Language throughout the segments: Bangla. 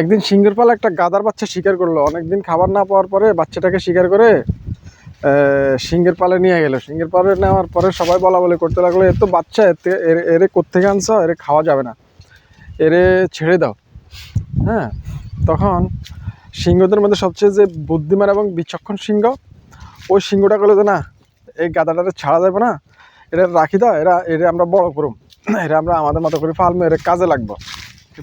একদিন সিংহের পালা একটা গাদার বাচ্চা শিকার করল। অনেকদিন খাবার না পাওয়ার পরে বাচ্চাটাকে শিকার করে সিংহের পালে নিয়ে গেল। সিংহের পালে নেওয়ার পরে সবাই বলা বলি করতে লাগল এর তো বাচ্চা এতে এর, এরে কোত্থেকে আনছো? এরে খাওয়া যাবে না। এরে ছেড়ে দাও। হ্যাঁ তখন সিংহদের মধ্যে সবচেয়ে যে বুদ্ধিমান এবং বিচক্ষণ সিংহ, ওই সিংহটা করল যে, না, এই গাদাটারে ছাড়া যাবে না। এটা রাখি দাও, এরা এরা আমরা বড় করুম। এরা আমরা আমাদের মতো করে ফালমু এর কাজে লাগবো।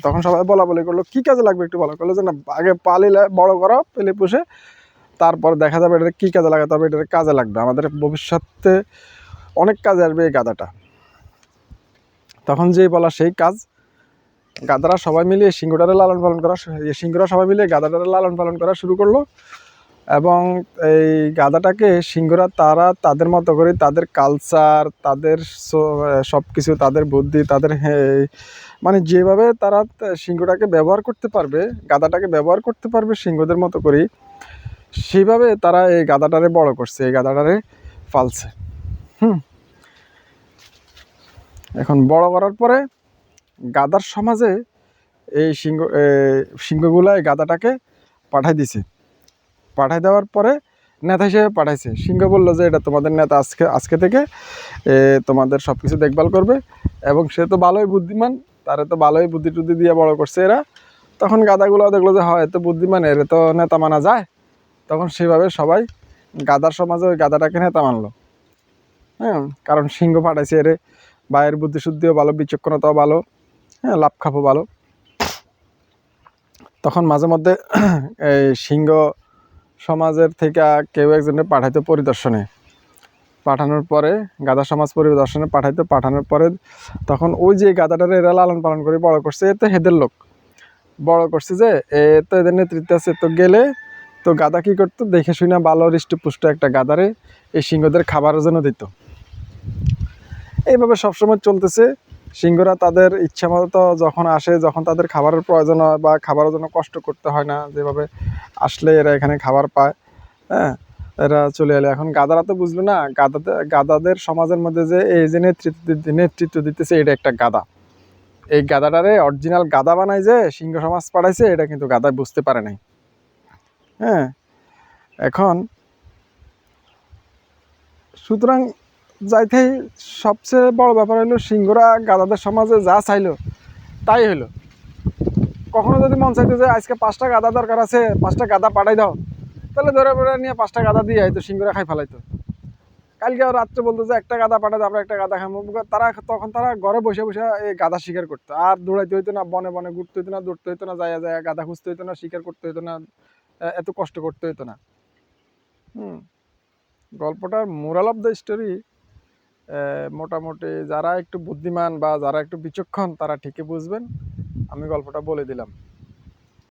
তখন সবাই বলা বলি করল, কী কাজে লাগবে একটু বলো? করল যে, না, আগে পালিলে বড় করো, পেলে পুষে, তারপর দেখা যাবে এটা কী কাজে লাগাতে হবে এটার কাজে লাগবে। আমাদের ভবিষ্যতে অনেক কাজে আসবে এই গাদাটা। তখন যেই বলা সেই কাজ, গাদারা সবাই মিলিয়ে সিংহটারে লালন পালন করা এই সিংহরা সবাই মিলে গাদাটারে লালন পালন করা শুরু করল। এবং এই গাদাটাকে সিংহরা তারা তাদের মতো করে তাদের কালচার তাদের সব কিছু তাদের বুদ্ধি, তাদের মানে যেভাবে তারা সিংহটাকে ব্যবহার করতে পারবে, গাদাটাকে ব্যবহার করতে পারবে সিংহদের মতো করেই সেইভাবে তারা এই গাদাটারে বড় করছে, এই গাদাটারে পালছে। হুম। এখন বড় করার পরে গাদার সমাজে এই সিংহ সিংহগুলা এই গাদাটাকে পাঠাই দিছে। পাঠাই দেওয়ার পরে নেতা হিসেবে পাঠাইছে। সিংহ বলল যে, এটা তোমাদের নেতা আজকে আজকে থেকে তোমাদের সব কিছু দেখভাল করবে এবং সে তো ভালোই বুদ্ধিমান, তারে তো ভালোই বুদ্ধি টুদ্ধি দিয়ে বড় করছে এরা। তখন গাদাগুলো দেখল যে, হয় এত বুদ্ধিমান, এর তো নেতা মানা যায়। তখন সেভাবে সবাই গাদার সমাজে ওই গাদাটাকে নেতা মানলো। হ্যাঁ কারণ সিংহ পাঠাইছে এরে বা এর বুদ্ধিশুদ্ধিও ভালো, বিচক্ষণতাও ভালো হ্যাঁ লাভ খাপও ভালো। তখন মাঝে মধ্যে এই সিংহ সমাজের থেকে কেউ একজনে পাঠাইতো পরিদর্শনে। পাঠানোর পরে গাদা সমাজ পরিদর্শনে পাঠাইতো, পাঠানোর পরে তখন ওই যে গাদাটারে এরা লালন পালন করে বড় করছে, এ তো হেদের লোক। বড় করছে যে, এ তো এদের নেতৃত্বে আছে, তো গেলে তো গাদা কী করতো? দেখে শুনে ভালো হৃষ্টপুষ্ট একটা গাদারে এই সিংহদের খাবারের জন্য দিত। এইভাবে সবসময় চলতেছে। সিংহরা তাদের ইচ্ছা মতো যখন আসে, যখন তাদের খাবারের প্রয়োজন হয় বা খাবারের জন্য কষ্ট করতে হয় না, যেভাবে আসলে এরা এখানে খাবার পায় হ্যাঁ এরা চলে এলো। এখন গাদারা তো বুঝলো না গাদাতে গাদাদের সমাজের মধ্যে যে এই যে নেতৃত্ব নেতৃত্ব দিতেছে, এটা একটা গাদা। এই গাদাটারে অরিজিনাল গাদা বানায় যে সিংহ সমাজ পাঠাইছে, এটা কিন্তু গাদা বুঝতে পারে নাই। হ্যাঁ এখন সুতরাং যাইতেই সবচেয়ে বড় ব্যাপার হলো সিংহরা গাদাদের সমাজে যা চাইলো, তাই হলো কখনো যদি মন চাইতো যে আজকে পাঁচটা গাদা দরকার আছে, পাঁচটা গাদা পাঠাই দাও, তাহলে ধরে ধরে নিয়ে পাঁচটা গাদা দিয়ে হয়তো সিংহরা খাই ফেলাইতো। কালকে রাত্রে বলতো যে একটা গাদা দাও, আমরা একটা গাদা খাব তারা তখন তারা ঘরে বসে বসে এই গাদা শিকার করতো। আর দৌড়াইতে হইতো না, বনে বনে ঘুরতে হইতো না, দৌড়তে হইতো না, যায় যায় গাদা খুঁজতে হইতো না, শিকার করতে হইতো না এত কষ্ট করতে হইতো না। হুম, গল্পটার মোরাল অফ দ্য স্টোরি মোটামুটি যারা একটু বুদ্ধিমান বা যারা একটু বিচক্ষণ, তারা ঠিকই বুঝবেন। আমি গল্পটা বলে দিলাম।